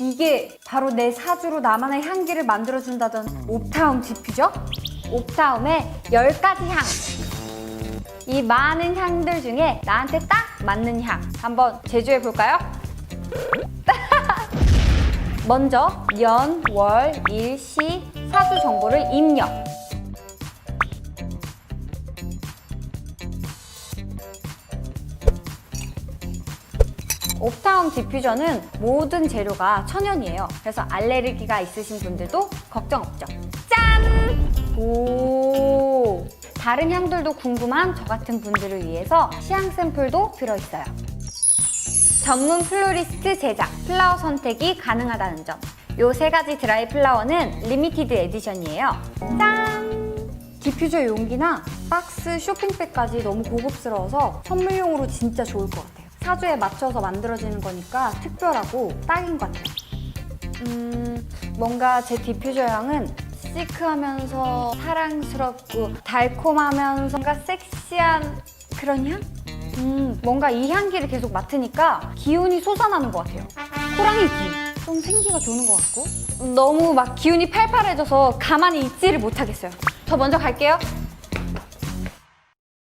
이게 바로 내 사주로 나만의 향기를 만들어준다던 옵타움 디퓨저? 옵타움의 10가지 향. 이 많은 향들 중에 나한테 딱 맞는 향. 한번 제조해 볼까요? 먼저 연, 월, 일, 시, 사주 정보를 입력. 옵타운 디퓨저는 모든 재료가 천연이에요. 그래서 알레르기가 있으신 분들도 걱정 없죠. 짠! 오! 다른 향들도 궁금한 저 같은 분들을 위해서 시향 샘플도 들어있어요. 전문 플로리스트 제작, 플라워 선택이 가능하다는 점. 요 세 가지 드라이 플라워는 리미티드 에디션이에요. 짠! 디퓨저 용기나 박스 쇼핑백까지 너무 고급스러워서 선물용으로 진짜 좋을 것 같아요. 사주에 맞춰서 만들어지는 거니까 특별하고 딱인 것 같아요. 음, 뭔가 제 디퓨저 향은 시크하면서 사랑스럽고 달콤하면서 뭔가 섹시한 그런 향? 음, 뭔가 이 향기를 계속 맡으니까 기운이 솟아나는 것 같아요. 호랑이 기. 좀 생기가 도는 것 같고. 너무 막 기운이 팔팔해져서 가만히 있지를 못하겠어요. 저 먼저 갈게요.